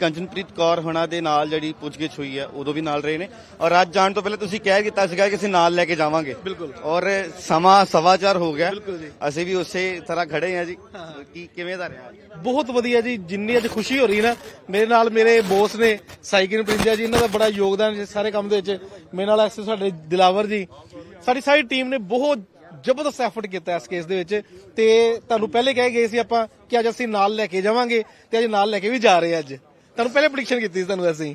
ਕੰਚਨਪ੍ਰੀਤ ਕੌਰ ਹੁਣਾਂ ਦੇ ਨਾਲ ਜਿਹੜੀ ਪੁੱਛਗਿੱਛ ਹੋਈ ਹੈ ਉਦੋਂ ਵੀ ਨਾਲ ਰਹੇ ਨੇ। ਔਰ ਅੱਜ ਜਾਣ ਤੋਂ ਪਹਿਲਾਂ ਤੁਸੀਂ ਕਹਿ ਕੀਤਾ ਸੀਗਾ ਕਿ ਅਸੀਂ ਨਾਲ ਲੈ ਕੇ ਜਾਵਾਂਗੇ। ਬਿਲਕੁਲ। ਔਰ ਸਮਾਂ ਸਵਾਚਾਰ ਹੋ ਗਿਆ। ਅਸੀਂ ਵੀ ਉਸੇ ਤਰ੍ਹਾਂ ਖੜੇ ਹਾਂ ਜੀ। ਕੀ ਕਿਵੇਂ ਦਾ ਰਿਹਾ? ਬਹੁਤ ਵਧੀਆ ਜੀ। ਜਿੰਨੀ ਅੱਜ ਖੁਸ਼ੀ ਹੋ ਰਹੀ ਨਾ ਮੇਰੇ ਨਾਲ ਮੇਰੇ ਬੋਸ ਨੇ ਸਾਈਕਿਲ ਪ੍ਰਿੰਜਾ ਜੀ ਇਹਨਾਂ ਦਾ ਬੜਾ ਯੋਗਦਾਨ ਹੈ ਸਾਰੇ ਕੰਮ ਦੇ ਵਿੱਚ। ਮੇਰੇ ਨਾਲ ਐਸੇ ਸਾਡੇ ਦਿਲਾਵਰ ਜੀ। ਸਾਡੀ ਸਾਰੀ ਟੀਮ ਨੇ ਬਹੁਤ ਜ਼ਬਰਦਸਤ ਐਫਰਟ ਕੀਤਾ ਇਸ ਕੇਸ ਦੇ ਵਿੱਚ। ਤੇ ਤੁਹਾਨੂੰ ਪਹਿਲੇ ਕਹਿ ਗਏ ਸੀ ਆਪਾਂ ਕਿ ਅੱਜ ਅਸੀਂ ਨਾਲ ਲੈ ਕੇ ਜਾਵਾਂਗੇ ਤੇ ਅੱਜ ਨਾਲ ਲੈ ਕੇ ਵੀ ਜਾ ਰਹੇ ਅੱਜ। ਤੁਹਾਨੂੰ ਪਹਿਲੇ ਪ੍ਰੈਡਿਕਸ਼ਨ ਕੀਤੀ ਸੀ ਤੁਹਾਨੂੰ ਅਸੀਂ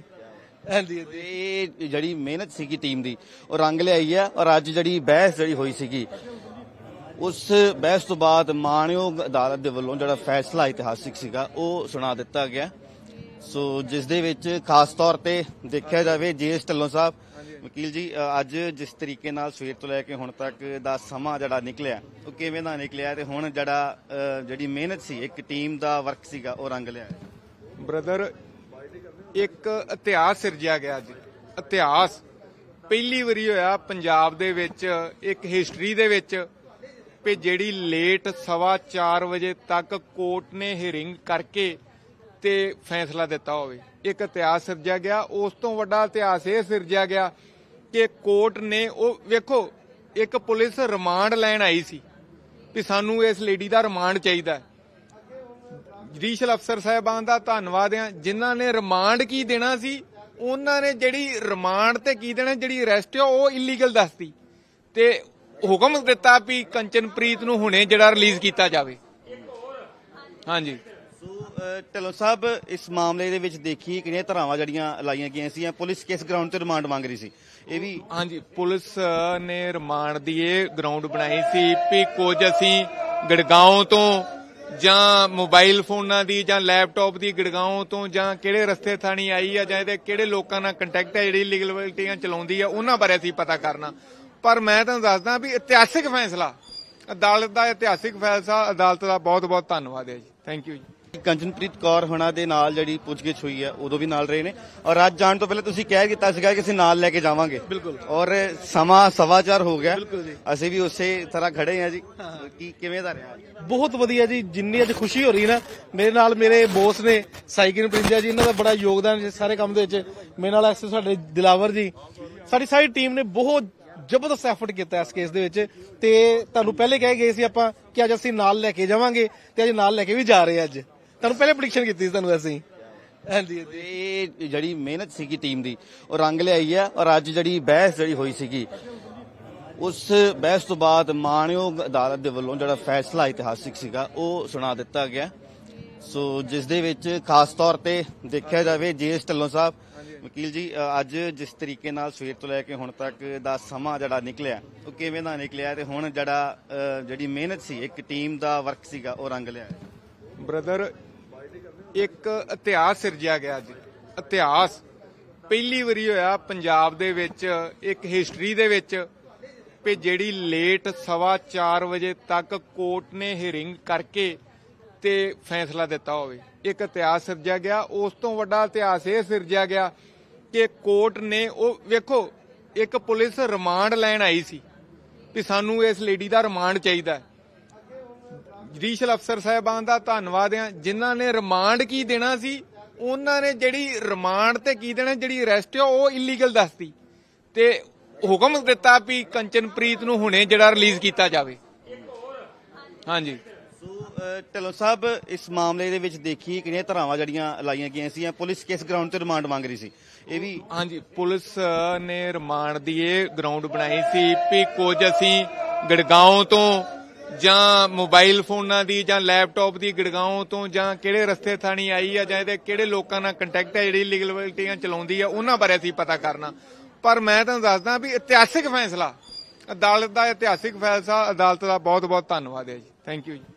ਹਾਂਜੀ ਹਾਂਜੀ। ਇਹ ਜਿਹੜੀ ਮਿਹਨਤ ਸੀਗੀ ਟੀਮ ਦੀ ਉਹ ਰੰਗ ਲਿਆਈ ਹੈ ਔਰ ਅੱਜ ਜਿਹੜੀ ਬਹਿਸ ਜਿਹੜੀ ਹੋਈ ਸੀਗੀ ਉਸ ਬਹਿਸ ਤੋਂ ਬਾਅਦ ਮਾਣਯੋਗ ਅਦਾਲਤ ਦੇ ਵੱਲੋਂ ਜਿਹੜਾ ਫੈਸਲਾ ਇਤਿਹਾਸਿਕ ਸੀਗਾ ਉਹ ਸੁਣਾ ਦਿੱਤਾ ਗਿਆ। ਸੋ ਜਿਸ ਦੇ ਵਿੱਚ ਖਾਸ ਤੌਰ ਤੇ ਦੇਖਿਆ ਜਾਵੇ ਜੀਐਸ ਢੱਲੋਂ ਸਾਹਿਬ ਵਕੀਲ ਜੀ ਅ, ਅੱਜ ਜਿਸ ਤਰੀਕੇ ਨਾਲ ਸਵੇਰ ਤੋਂ ਲੈ ਕੇ ਹੁਣ ਤੱਕ ਦਾ ਸਮਾਂ ਜਿਹੜਾ ਨਿਕਲਿਆ ਉਹ ਕਿਵੇਂ ਦਾ ਨਿਕਲਿਆ ਤੇ ਹੁਣ ਜਿਹੜਾ ਅ, ਜਿਹੜੀ ਮਿਹਨਤ ਸੀ ਇੱਕ ਟੀਮ ਦਾ ਵਰਕ ਸੀਗਾ ਉਹ ਰੰਗ ਲਿਆ ਬ੍ਰਦਰ ਇੱਕ ਇਤਿਹਾਸ ਸਿਰਜਿਆ ਗਿਆ ਜੀ ਇਤਿਹਾਸ। ਪਹਿਲੀ ਵਾਰੀ ਹੋਇਆ ਪੰਜਾਬ ਦੇ ਵਿੱਚ, ਇੱਕ ਹਿਸਟਰੀ ਦੇ ਵਿੱਚ, ਵੀ ਜਿਹੜੀ ਲੇਟ ਸਵਾ 4 ਵਜੇ ਤੱਕ ਕੋਰਟ ਨੇ ਹੀਰਿੰਗ ਕਰਕੇ ਤੇ ਫੈਸਲਾ ਦਿੱਤਾ ਹੋਵੇ। ਇੱਕ ਇਤਿਹਾਸ ਸਿਰਜਿਆ ਗਿਆ। ਉਸ ਤੋਂ ਵੱਡਾ ਇਤਿਹਾਸ ਇਹ ਸਿਰਜਿਆ ਗਿਆ ਕਿ ਕੋਰਟ ਨੇ ਉਹ ਵੇਖੋ, ਇੱਕ ਪੁਲਿਸ ਰਿਮਾਂਡ ਲੈਣ ਆਈ ਸੀ ਵੀ ਸਾਨੂੰ ਇਸ ਲੇਡੀ ਦਾ ਰਿਮਾਂਡ ਚਾਹੀਦਾ ਜੁਡੀਸ਼ਲ ਅਫਸਰ ਸਾਹਿਬਾਨ ਦਾ ਧੰਨਵਾਦ ਆ ਜਿਨ੍ਹਾਂ ਨੇ ਰਿਮਾਂਡ ਕੀ ਦੇਣਾ ਸੀ ਉਹਨਾਂ ਨੇ ਜਿਹੜੀ ਰਿਮਾਂਡ ਤੇ ਕੀ ਦੇਣਾ ਜਿਹੜੀ ਅਰੈਸਟ ਆ ਉਹ ਇਲੀਗਲ ਦੱਸਤੀ। ਤੇ ਹੁਕਮ ਦਿੱਤਾ ਵੀ ਕੰਚਨਪ੍ਰੀਤ ਨੂੰ ਹੁਣੇ ਜਿਹੜਾ ਰਿਲੀਜ਼ ਕੀਤਾ ਜਾਵੇ। ਹਾਂਜੀ। ਢਿੱਲੋਂ ਸਾਹਿਬ ਇਸ ਮਾਮਲੇ ਦੇ ਵਿੱਚ ਦੇਖੀ ਕਿਹੜੀਆਂ ਧਰਾਵਾਂ ਜਿਹੜੀਆਂ ਲਾਈਆਂ ਗਈਆਂ ਸੀ ਪੁਲਿਸ ਕਿਸ ਗਰਾਊਂਡ ਤੇ ਰਿਮਾਂਡ ਮੰਗ ਰਹੀ ਸੀ? ਇਹ ਵੀ ਹਾਂਜੀ ਪੁਲਿਸ ਨੇ ਰਿਮਾਂਡ ਦੀ ਇਹ ਗਰਾਊਂਡ ਬਣਾਈ ਸੀ ਵੀ ਕੁਝ ਅਸੀਂ ਗੜਗਾਉਂ ਤੋਂ ਜਾਂ ਮੋਬਾਈਲ ਫੋਨਾਂ ਦੀ ਜਾਂ ਲੈਪਟਾਪ ਦੀ ਗੜਗਾਉਂ ਤੋਂ ਜਾਂ ਕਿਹੜੇ ਰਸਤੇ ਥਾਣੀ ਆਈ ਆ ਜਾਂ ਇਹਦੇ ਕਿਹੜੇ ਲੋਕਾਂ ਨਾਲ ਕੰਟੈਕਟ ਹੈ ਜਿਹੜੀ ਲੀਗਲਿਟੀਆਂ ਚਲਾਉਂਦੀ ਆ, ਉਹਨਾਂ ਬਾਰੇ ਅਸੀਂ ਪਤਾ ਕਰਨਾ। ਪਰ ਮੈਂ ਤੁਹਾਨੂੰ ਦੱਸਦਾ ਵੀ ਇਤਿਹਾਸਿਕ ਫੈਸਲਾ, ਅਦਾਲਤ ਦਾ ਇਤਿਹਾਸਿਕ ਫੈਸਲਾ, ਅਦਾਲਤ ਦਾ ਬਹੁਤ ਬਹੁਤ ਧੰਨਵਾਦ ਹੈ ਜੀ। ਥੈਂਕ ਯੂ ਜੀ। ਕੰਚਨਪ੍ਰੀਤ ਕੌਰ ਹੁਣਾਂ ਦੇ ਨਾਲ ਜਿਹੜੀ ਪੁੱਛਗਿੱਛ ਹੋਈ ਹੈ ਉਦੋਂ ਵੀ ਨਾਲ ਰਹੇ ਨੇ। ਔਰ ਅੱਜ ਜਾਣ ਤੋਂ ਪਹਿਲਾਂ ਤੁਸੀਂ ਕਹਿ ਕੀਤਾ ਸੀਗਾ ਕਿ ਅਸੀਂ ਨਾਲ ਲੈ ਕੇ ਜਾਵਾਂਗੇ। ਬਿਲਕੁਲ। ਔਰ ਸਮਾਂ ਸਵਾਚਾਰ ਹੋ ਗਿਆ। ਅਸੀਂ ਵੀ ਉਸੇ ਤਰ੍ਹਾਂ ਖੜੇ ਹਾਂ ਜੀ। ਕੀ ਕਿਵੇਂ ਦਾ ਰਿਹਾ? ਬਹੁਤ ਵਧੀਆ ਜੀ। ਜਿੰਨੀ ਅੱਜ ਖੁਸ਼ੀ ਹੋ ਰਹੀ ਨਾ ਮੇਰੇ ਨਾਲ ਮੇਰੇ ਬੋਸ ਨੇ ਸਾਈਕਿਲ ਪ੍ਰਿੰਜਾ ਜੀ ਇਹਨਾਂ ਦਾ ਬੜਾ ਯੋਗਦਾਨ ਹੈ ਸਾਰੇ ਕੰਮ ਦੇ ਵਿੱਚ। ਮੇਰੇ ਨਾਲ ਐਸੇ ਸਾਡੇ ਦਿਲਾਵਰ ਜੀ। ਸਾਡੀ ਸਾਰੀ ਟੀਮ ਨੇ ਬਹੁਤ ਜ਼ਬਰਦਸਤ ਐਫਰਟ ਕੀਤਾ ਇਸ ਕੇਸ ਦੇ ਵਿੱਚ। ਤੇ ਤੁਹਾਨੂੰ ਪਹਿਲੇ ਕਹਿ ਗਏ ਸੀ ਆਪਾਂ ਕਿ ਅੱਜ ਅਸੀਂ ਨਾਲ ਲੈ ਕੇ ਜਾਵਾਂਗੇ ਤੇ ਅੱਜ ਨਾਲ ਲੈ ਕੇ ਵੀ ਜਾ ਰਹੇ ਅੱਜ। ਤੁਹਾਨੂੰ ਪਹਿਲੇ ਪ੍ਰੈਡਿਕਸ਼ਨ ਕੀਤੀ ਸੀ ਤੁਹਾਨੂੰ ਅਸੀਂ ਹਾਂਜੀ ਹਾਂਜੀ। ਇਹ ਜਿਹੜੀ ਮਿਹਨਤ ਸੀਗੀ ਟੀਮ ਦੀ ਉਹ ਰੰਗ ਲਿਆਈ ਹੈ ਔਰ ਅੱਜ ਜਿਹੜੀ ਬਹਿਸ ਜਿਹੜੀ ਹੋਈ ਸੀਗੀ ਉਸ ਬਹਿਸ ਤੋਂ ਬਾਅਦ ਮਾਣਯੋਗ ਅਦਾਲਤ ਦੇ ਵੱਲੋਂ ਜਿਹੜਾ ਫੈਸਲਾ ਇਤਿਹਾਸਿਕ ਸੀਗਾ ਉਹ ਸੁਣਾ ਦਿੱਤਾ ਗਿਆ। ਸੋ ਜਿਸ ਦੇ ਵਿੱਚ ਖਾਸ ਤੌਰ ਤੇ ਦੇਖਿਆ ਜਾਵੇ ਜੀਐਸ ਢੱਲੋਂ ਸਾਹਿਬ ਵਕੀਲ ਜੀ ਅ, ਅੱਜ ਜਿਸ ਤਰੀਕੇ ਨਾਲ ਸਵੇਰ ਤੋਂ ਲੈ ਕੇ ਹੁਣ ਤੱਕ ਦਾ ਸਮਾਂ ਜਿਹੜਾ ਨਿਕਲਿਆ ਉਹ ਕਿਵੇਂ ਦਾ ਨਿਕਲਿਆ ਤੇ ਹੁਣ ਜਿਹੜਾ ਅ, ਜਿਹੜੀ ਮਿਹਨਤ ਸੀ ਇੱਕ ਟੀਮ ਦਾ ਵਰਕ ਸੀਗਾ ਉਹ ਰੰਗ ਲਿਆ ਬ੍ਰਦਰ ਇੱਕ ਇਤਿਹਾਸ ਸਿਰਜਿਆ ਗਿਆ ਜੀ ਇਤਿਹਾਸ। ਪਹਿਲੀ ਵਾਰੀ ਹੋਇਆ ਪੰਜਾਬ ਦੇ ਵਿੱਚ, ਇੱਕ ਹਿਸਟਰੀ ਦੇ ਵਿੱਚ, ਵੀ ਜਿਹੜੀ ਲੇਟ ਸਵਾ 4 ਵਜੇ ਤੱਕ ਕੋਰਟ ਨੇ ਹੀਰਿੰਗ ਕਰਕੇ ਤੇ ਫੈਸਲਾ ਦਿੱਤਾ ਹੋਵੇ। ਇੱਕ ਇਤਿਹਾਸ ਸਿਰਜਿਆ ਗਿਆ। ਉਸ ਤੋਂ ਵੱਡਾ ਇਤਿਹਾਸ ਇਹ ਸਿਰਜਿਆ ਗਿਆ ਕਿ ਕੋਰਟ ਨੇ ਉਹ ਵੇਖੋ, ਇੱਕ ਪੁਲਿਸ ਰਿਮਾਂਡ ਲੈਣ ਆਈ ਸੀ ਵੀ ਸਾਨੂੰ ਇਸ ਲੇਡੀ ਦਾ ਰਿਮਾਂਡ ਚਾਹੀਦਾ ਜੁਡੀਸ਼ਲ ਅਫਸਰ ਸਾਹਿਬਾਨ ਦਾ ਧੰਨਵਾਦ ਆ ਜਿਨ੍ਹਾਂ ਨੇ ਰਿਮਾਂਡ ਕੀ ਦੇਣਾ ਸੀ ਉਹਨਾਂ ਨੇ ਜਿਹੜੀ ਰਿਮਾਂਡ ਤੇ ਕੀ ਦੇਣਾ ਜਿਹੜੀ ਅਰੈਸਟ ਆ ਉਹ ਇਲੀਗਲ ਦੱਸਤੀ। ਤੇ ਹੁਕਮ ਦਿੱਤਾ ਵੀ ਕੰਚਨਪ੍ਰੀਤ ਨੂੰ ਹੁਣੇ ਜਿਹੜਾ ਰਿਲੀਜ਼ ਕੀਤਾ ਜਾਵੇ। ਹਾਂਜੀ। ਢਿੱਲੋਂ ਸਾਹਿਬ ਇਸ ਮਾਮਲੇ ਦੇ ਵਿੱਚ ਦੇਖੀ ਕਿਹੜੀਆਂ ਧਰਾਵਾਂ ਜਿਹੜੀਆਂ ਲਾਈਆਂ ਗਈਆਂ ਸੀ ਪੁਲਿਸ ਕਿਸ ਗਰਾਊਂਡ ਤੇ ਰਿਮਾਂਡ ਮੰਗ ਰਹੀ ਸੀ? ਇਹ ਵੀ ਹਾਂਜੀ ਪੁਲਿਸ ਨੇ ਰਿਮਾਂਡ ਦੀ ਇਹ ਗਰਾਊਂਡ ਬਣਾਈ ਸੀ ਵੀ ਕੁਝ ਅਸੀਂ ਗੜਗਾਉਂ ਤੋਂ ਜਾਂ ਮੋਬਾਈਲ ਫੋਨਾਂ ਦੀ ਜਾਂ ਲੈਪਟਾਪ ਦੀ ਗੜਗਾਉਂ ਤੋਂ ਜਾਂ ਕਿਹੜੇ ਰਸਤੇ ਥਾਣੀ ਆਈ ਆ ਜਾਂ ਇਹਦੇ ਕਿਹੜੇ ਲੋਕਾਂ ਨਾਲ ਕੰਟੈਕਟ ਹੈ ਜਿਹੜੀ ਲੀਗਲਿਟੀਆਂ ਚਲਾਉਂਦੀ ਆ, ਉਹਨਾਂ ਬਾਰੇ ਅਸੀਂ ਪਤਾ ਕਰਨਾ। ਪਰ ਮੈਂ ਤੁਹਾਨੂੰ ਦੱਸਦਾ ਵੀ ਇਤਿਹਾਸਿਕ ਫੈਸਲਾ, ਅਦਾਲਤ ਦਾ ਇਤਿਹਾਸਿਕ ਫੈਸਲਾ, ਅਦਾਲਤ ਦਾ ਬਹੁਤ ਬਹੁਤ ਧੰਨਵਾਦ ਹੈ ਜੀ। ਥੈਂਕ ਯੂ ਜੀ।